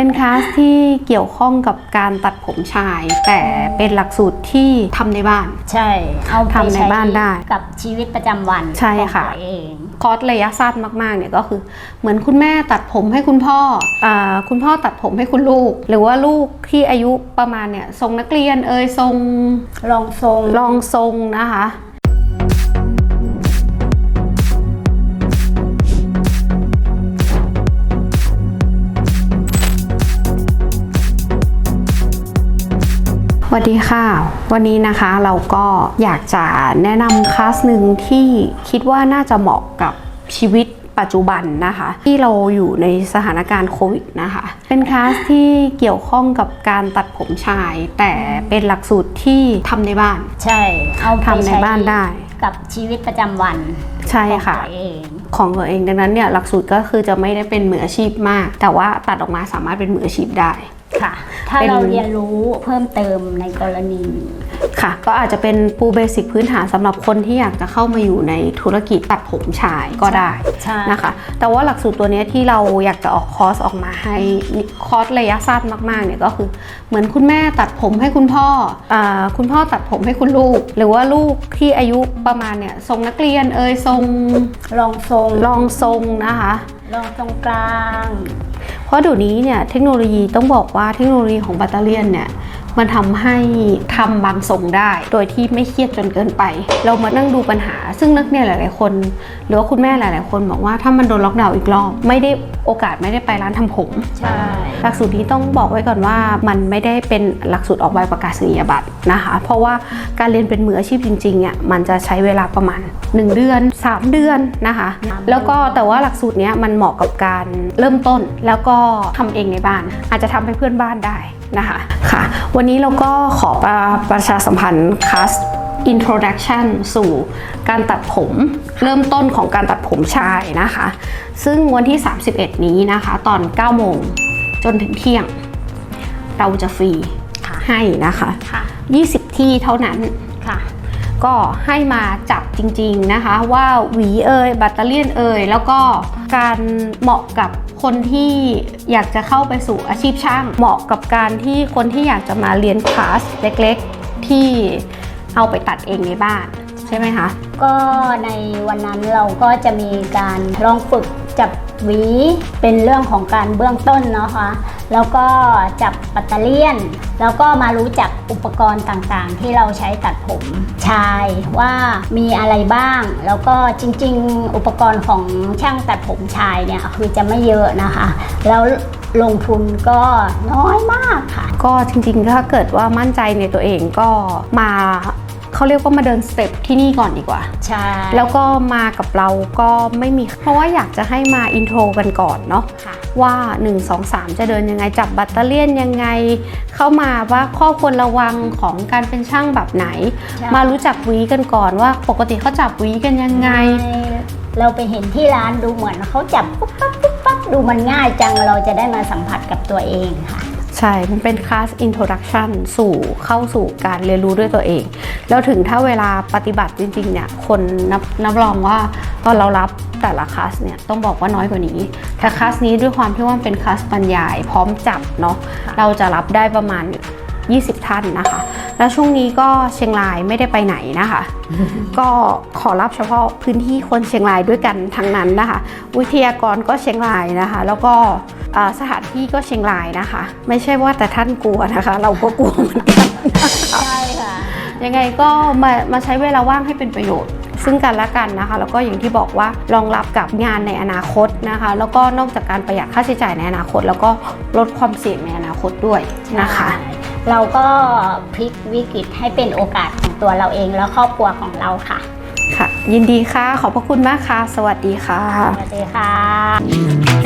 เป็นคลาสที่เกี่ยวข้องกับการตัดผมชาย แต่เป็นหลักสูตรที่ทำในบ้าน ใช่ เอาไปทำในบ้านได้กับชีวิตประจำวันใช่ค่ะของตัวเอง คอร์สระยะสั้นมากๆเนี่ยก็คือ เหมือนคุณแม่ตัดผมให้คุณพ่ออาคุณพ่อตัดผมให้คุณลูก หรือว่าลูกที่อายุประมาณเนี่ยทรงนักเรียนเอยทรงลองทรง รองทรงนะคะ วัสดีค่ะ วันนี้นะคะเราก็อยากจะแนะนำคลาสหนึ่งที่คิดว่าน่าจะเหมาะกับชีวิตปัจจุบันนะคะ ที่เราอยู่ในสถานการณ์โควิดนะคะ เป็นคลาสที่เกี่ยวข้องกับการตัดผมชาย แต่เป็นหลักสูตรที่ทำในบ้าน ใช่เอาไปทำในบ้านได้ กับชีวิตประจำวันใช่ของค่ะตัวเองของตัวเองดังนั้นเนี่ยหลักสูตรก็คือจะไม่ได้เป็นมืออาชีพมาก แต่ว่าตัดออกมาสามารถเป็นมืออาชีพได้ ค่ะ ถ้าเป็น เราเรียนรู้เพิ่มเติมในกรณีค่ะ ก็อาจจะเป็นปูเบสิกพื้นฐานสำหรับคนที่อยากจะเข้ามาอยู่ในธุรกิจตัดผมชายก็ได้ใช่ นะคะ แต่ว่าหลักสูตรตัวเนี้ยที่เราอยากจะออกคอร์สออกมาให้คอร์สระยะสั้นมากๆเนี่ยก็คือเหมือนคุณแม่ตัดผมให้คุณพ่ออาคุณพ่อตัดผมให้คุณลูก หรือว่าลูกที่อายุประมาณเนี่ยทรงนักเรียนเอยทรงลองทรงรองทรงนะคะ ลองทรงกลาง เพราะเดี๋ยวนี้เนี่ยเทคโนโลยีต้องบอกว่าเทคโนโลยีของแบตเตอเรี่ยนเนี่ย มันทำให้ทำบางทรงได้ โดยที่ไม่เครียดจนเกินไป เรามานั่งดูปัญหา ซึ่งนักเนี่ยหลาย ๆ คน หรือว่าคุณแม่หลาย ๆ คนบอกว่าถ้ามันโดนล็อกดาวน์อีกรอบไม่ได้โอกาสไม่ได้ไปร้านทำผมใช่หลักสูตรนี้ต้องบอกไว้ก่อนว่ามันไม่ได้เป็นหลักสูตรออกใบประกาศนียบัตรนะคะ เพราะว่าการเรียนเป็นมืออาชีพจริงๆเนี่ยมันจะใช้เวลาประมาณ 1 เดือน 3 เดือนนะคะ แล้วก็แต่ว่าหลักสูตรเนี้ยมันเหมาะกับการเริ่มต้นแล้วก็ทำเองในบ้าน อาจจะทำให้เพื่อนบ้านได้ นะคะค่ะ วันนี้เราก็ขอประประชาสัมพันธ์คลาส introduction สู่การตัดผมเริ่มต้นของการตัดผมชายนะคะ ซึ่งวันที่ 31 นี้นะคะ ตอน 9 โมงจนถึงเที่ยง เราจะฟรีค่ะให้นะคะค่ะ20 ที่เท่านั้นค่ะ ก็ให้มาจับจริงๆนะคะ ว่าหวีเอ่ยบัตเตอเลียนเอ่ยแล้วก็การเหมาะกับคนที่อยากจะเข้าไปสู่อาชีพช่าง เหมาะกับการที่คนที่อยากจะมาเรียนคลาสเล็กๆ ที่เอาไปตัดเองในบ้าน ใช่ไหมคะ ก็ในวันนั้นเราก็จะมีการลองฝึกจับหวีเป็นเรื่องของการเบื้องต้นนะคะ แล้วก็จับปัตเตอร์เลียน แล้วก็มารู้จักอุปกรณ์ต่างๆ ที่เราใช้ตัดผมชายว่ามีอะไรบ้าง แล้วก็จริง ๆ อุปกรณ์ของช่างตัดผมชายเนี่ยคือจะไม่เยอะนะคะ แล้วลงทุนก็น้อยมากค่ะ ก็จริงๆ ถ้าเกิดว่ามั่นใจในตัวเองก็มา เขาเรียยกว่ามาเดินสเต็ปที่นี่ก่อนดีกว่า ใช่ แล้วก็มากับเราก็ไม่มี เพราะว่าอยากจะให้มาอินโทรกันก่อนเนาะค่ะว่า 1 2 3 จะเดินยังไง จับบัตเตอเลียนยังไง เข้ามาว่าข้อควรระวังของการเป็นช่างแบบไหนใช่มารู้จักหวีกันก่อนว่าปกติเขาจับหวีกันยังไง เราไปเห็นที่ร้านดูเหมือนเขาจับปุ๊บปั๊บปุ๊บปั๊บดูมันง่ายจังเราจะได้มาสัมผัสกับตัวเองค่ะ ใช่ มันเป็นคลาส introduction สู่เข้าสู่การเรียนรู้ด้วยตัวเอง แล้วถึงถ้าเวลาปฏิบัติจริงๆเนี่ยคนนับนับรองว่าตอนเรารับแต่ละคลาสเนี่ยต้องบอกว่าน้อยกว่านี้ แต่คลาสนี้ด้วยความที่ว่ามันเป็นคลาสบรรยายพร้อมจับเนาะค่ะเราจะรับได้ประมาณ 20 ท่านนะคะ แล้วช่วงนี้ก็เชียงรายไม่ได้ไปไหนนะคะ ก็ขอรับเฉพาะพื้นที่คนเชียงรายด้วยกันทั้งนั้นนะคะ วิทยากรก็เชียงรายนะคะ แล้วก็อ่า สถานที่ก็เชียงรายนะคะ ไม่ใช่ว่าแต่ท่านกลัวนะคะ เราก็กลัวเหมือนกันใช่ค่ะยังไงก็มามาใช้เวลาว่างให้เป็นประโยชน์ซึ่งกันและกันนะคะ แล้วก็อย่างที่บอกว่ารองรับกับงานในอนาคตนะคะ แล้วก็นอกจากการประหยัดค่าใช้จ่ายในอนาคต แล้วก็ลดความเสี่ยงในอนาคตด้วยนะคะ เราก็พลิกวิกฤตให้เป็นโอกาสของตัวเราเองและครอบครัวของเราค่ะ ค่ะ ยินดีค่ะ ขอบพระคุณมากค่ะ สวัสดีค่ะ สวัสดีค่ะ